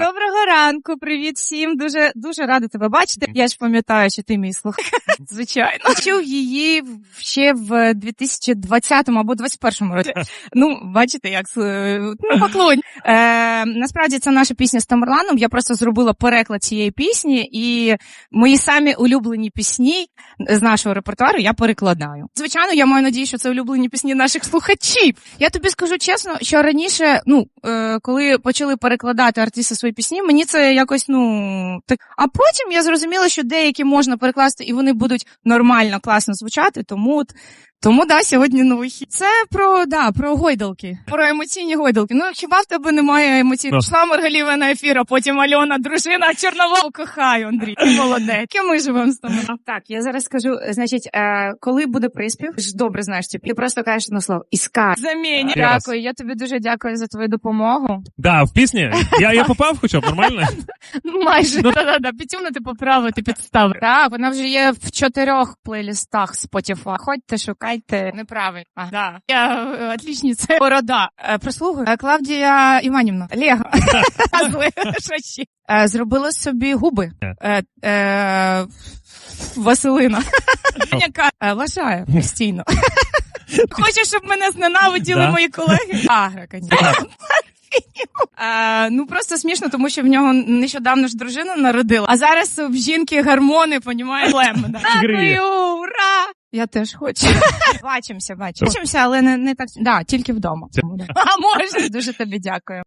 Dobra ранку, привіт всім. Дуже дуже рада тебе бачити. Я ж пам'ятаю, що ти мій слухач. Звичайно. Чув її ще в 2020 або 2021 році. Ну, бачите, як е, ну, поклонь. Е, насправді це наша пісня з Тамерланом. Я просто зробила переклад цієї пісні, і мої самі улюблені пісні з нашого репертуару я перекладаю. Звичайно, я маю надію, що це улюблені пісні наших слухачів. Я тобі скажу чесно, що раніше, ну е, коли почали перекладати артисти свої пісні, мені це якось ну так. А потім я зрозуміла, що деякі можна перекласти, і вони будуть нормально, класно звучати. Тому от тому да, сьогодні новий хіт. Це про да, про гойдалки, про емоційні гойдалки. Ну хіба в тебе немає емоцій? Ну. Йшла Маргаліва на ефір, а потім Альона, дружина Чорновол. Кохаю, Андрій. Ти молодець. Ким ми живемо з тобою? Так, я зараз скажу, значить, е, коли буде приспів, ж добре знаєш ці. Ти просто кажеш на слово. Ще раз. Дякую. Я тобі дуже дякую за твою допомогу. Да, в пісні. Я, я попав хоча б нормально? Ну, Майже да, да, да. Підтягнути поправити підстави. Так, вона вже є в чотирьох плейлістах Spotify. Ходьте, шукайте. Неправильно. А, да. Я е, отлічниця. Борода. Е. Е, Клавдія Іванівна. Лего. Зли. Що ще? Е, Зробила собі губи. Е, е, Василина. Яка е, вважає постійно. Хоче, щоб мене зненавиділи Да. мої колеги. Агра, звісно. Е, ну просто смішно, тому що в нього нещодавно ж дружина народила, а зараз в жінки гормони, понімає лем. Да. Гріє. Дякую, ура! Я теж хочу. Бачимося, бачимося, але не, не так. Да, тільки вдома. А може. Дуже тобі дякую.